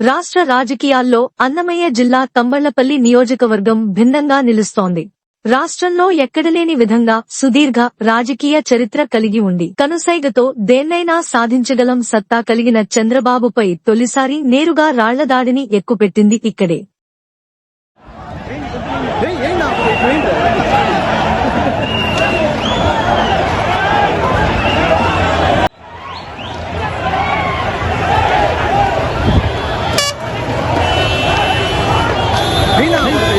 రాష్ట్ర రాజకీయాల్లో అన్నమయ్య జిల్లా తంబళ్ళపల్లి నియోజకవర్గం భిన్నంగా నిలుస్తోంది. రాష్ట్రంలో ఎక్కడలేని విధంగా సుదీర్ఘ రాజకీయ చరిత్ర కలిగి ఉండి కనుసైగతో దేన్నైనా సాధించగలం సత్తా కలిగిన చంద్రబాబుపై తొలిసారి నేరుగా రాళ్ళదాడిని ఎక్కుపెట్టింది ఇక్కడే.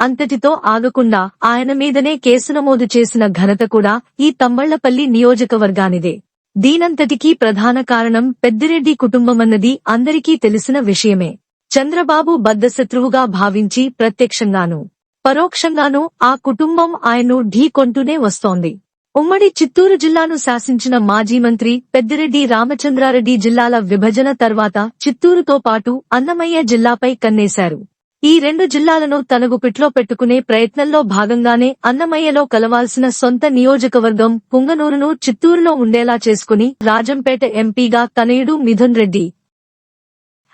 అంతటితో ఆగకుండా ఆయన మీదనే కేసు నమోదు చేసిన ఘనత కూడా ఈ తమ్మళ్ళపల్లి నియోజకవర్గానిదే. దీనంతటికీ ప్రధాన కారణం పెద్దిరెడ్డి కుటుంబమన్నది అందరికీ తెలిసిన విషయమే. చంద్రబాబు బద్దశత్రువుగా భావించి ప్రత్యక్షంగాను పరోక్షంగాను ఆ కుటుంబం ఆయన్ను ఢీకొంటూనే వస్తోంది. ఉమ్మడి చిత్తూరు జిల్లాను శాసించిన మాజీ మంత్రి పెద్దిరెడ్డి రామచంద్రారెడ్డి జిల్లాల విభజన తర్వాత చిత్తూరుతో పాటు అన్నమయ్య జిల్లాపై కన్నేశారు. ఈ రెండు జిల్లాలను తనకు పిట్లో పెట్టుకునే ప్రయత్నంలో భాగంగానే అన్నమయ్యలో కలవాల్సిన సొంత నియోజకవర్గం పుంగనూరును చిత్తూరులో ఉండేలా చేసుకుని రాజంపేట ఎంపీగా తనయుడు మిథున్ రెడ్డి.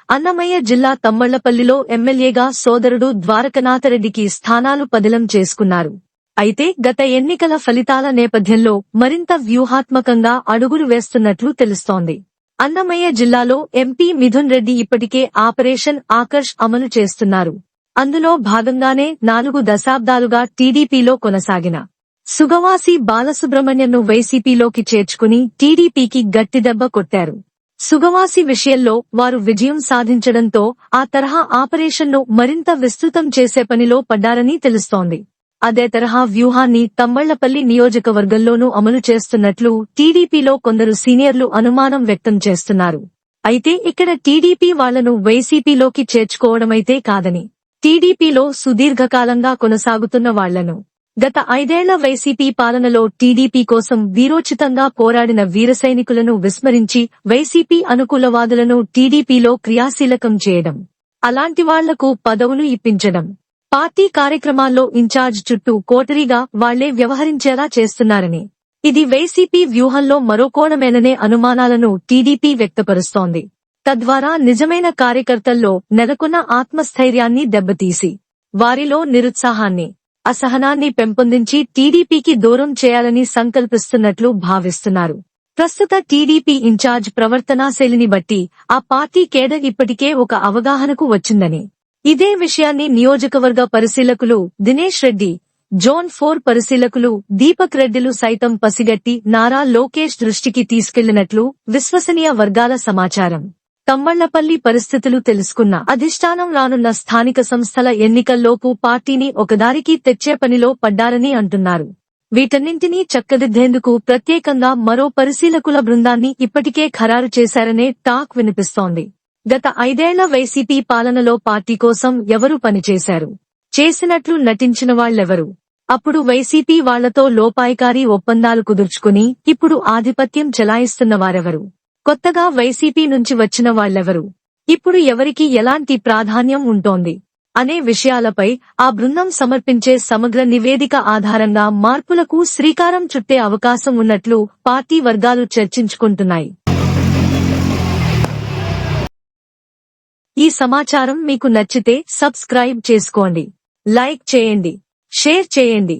అన్నమయ్య జిల్లా తమ్మళ్ళపల్లిలో ఎమ్మెల్యేగా సోదరుడు ద్వారకనాథరెడ్డికి స్థానాలు పదిలం చేసుకున్నారు. అయితే గత ఎన్నికల ఫలితాల నేపథ్యంలో మరింత వ్యూహాత్మకంగా అడుగులు వేస్తున్నట్లు తెలుస్తోంది. అన్నమయ్య జిల్లాలో ఎంపీ మిథున్ రెడ్డి ఇప్పటికే ఆపరేషన్ ఆకర్ష్ అమలు చేస్తున్నారు. అందులో భాగంగానే నాలుగు దశాబ్దాలుగా టీడీపీలో కొనసాగిన సుగవాసి బాలసుబ్రహ్మణ్యంను వైసీపీలోకి చేర్చుకుని టీడీపీకి గట్టిదెబ్బ కొట్టారు. సుగవాసి విషయంలో వారు విజయం సాధించడంతో ఆ తరహా ఆపరేషన్ను మరింత విస్తృతం చేసే పనిలో పడ్డారని తెలుస్తోంది. అదే తరహా వ్యూహాన్ని తమ్మళ్ళపల్లి నియోజకవర్గంలోనూ అమలు చేస్తున్నట్లు టీడీపీలో కొందరు సీనియర్లు అనుమానం వ్యక్తం చేస్తున్నారు. అయితే ఇక్కడ టీడీపీ వాళ్ళను వైసీపీలోకి చేర్చుకోవడమైతే కాదని టీడీపీలో సుదీర్ఘకాలంగా కొనసాగుతున్న వాళ్ళను గత ఐదేళ్ళ వైసీపీ పాలనలో టీడీపీ కోసం వీరోచితంగా పోరాడిన వీర సైనికులను విస్మరించి వైసీపీ అనుకూలవాదులను టీడీపీలో క్రియాశీలకం చేయడం అలాంటి వాళ్ళకు పదవులు ఇప్పించడం పార్టీ కార్యక్రమాల్లో ఇన్ఛార్జ్ చుట్టూ కోటరీగా వాళ్ళే వ్యవహరించేలా చేస్తున్నారని. ఇది వైసీపీ వ్యూహంలో మరో కోణమేననే అనుమానాలను టీడీపీ వ్యక్తపరుస్తోంది. తద్వారా నిజమైన కార్యకర్తల్లో నెలకొన్న ఆత్మస్థైర్యాన్ని దెబ్బతీసి వారిలో నిరుత్సాహాన్ని అసహనాన్ని పెంపొందించి టీడీపీకి దూరం చేయాలని సంకల్పిస్తున్నట్లు భావిస్తున్నారు. ప్రస్తుత టీడీపీ ఇన్ఛార్జ్ ప్రవర్తనాశైలిని బట్టి ఆ పార్టీ కేడర్ ఇప్పటికే ఒక అవగాహనకు వచ్చిందని ఇదే విషయాన్ని నియోజకవర్గ పరిశీలకులు దినేష్ రెడ్డి జోన్ ఫోర్ పరిశీలకులు దీపక్ రెడ్డిలు సైతం పసిగట్టి నారా లోకేష్ దృష్టికి తీసుకెళ్ళినట్లు విశ్వసనీయ వర్గాల సమాచారం. తమ్మళ్ళపల్లి పరిస్థితులు తెలుసుకున్న అధిష్టానం రానున్న స్థానిక సంస్థల ఎన్నికల్లోపు పార్టీని ఒకదారికి తెచ్చే పనిలో పడ్డారని అంటున్నారు. వీటన్నింటినీ చక్కదిద్దేందుకు ప్రత్యేకంగా మరో పరిశీలకుల బృందాన్ని ఇప్పటికే ఖరారు చేశారనే టాక్ వినిపిస్తోంది. గత ఐదేళ్ళ వైసీపీ పాలనలో పార్టీ కోసం ఎవరు పనిచేశారు? చేసినట్లు నటించిన వాళ్ళెవరు అప్పుడు వైసీపీ వాళ్ళతో లోపాయికారీ ఒప్పందాలు కుదుర్చుకుని ఇప్పుడు ఆధిపత్యం చెలాయిస్తున్న వారెవరు? కొత్తగా వైసీపీ నుంచి వచ్చిన వాళ్ళెవరు ఇప్పుడు ఎవరికి ఎలాంటి ప్రాధాన్యం ఉంటోంది? అనే విషయాలపై ఆ బృందం సమర్పించే సమగ్ర నివేదిక ఆధారంగా మార్పులకు శ్రీకారం చుట్టే అవకాశం ఉన్నట్లు పార్టీ వర్గాలు చర్చించుకుంటున్నాయి. ఈ సమాచారం మీకు నచ్చితే సబ్స్క్రైబ్ చేసుకోండి లైక్ చేయండి షేర్ చేయండి.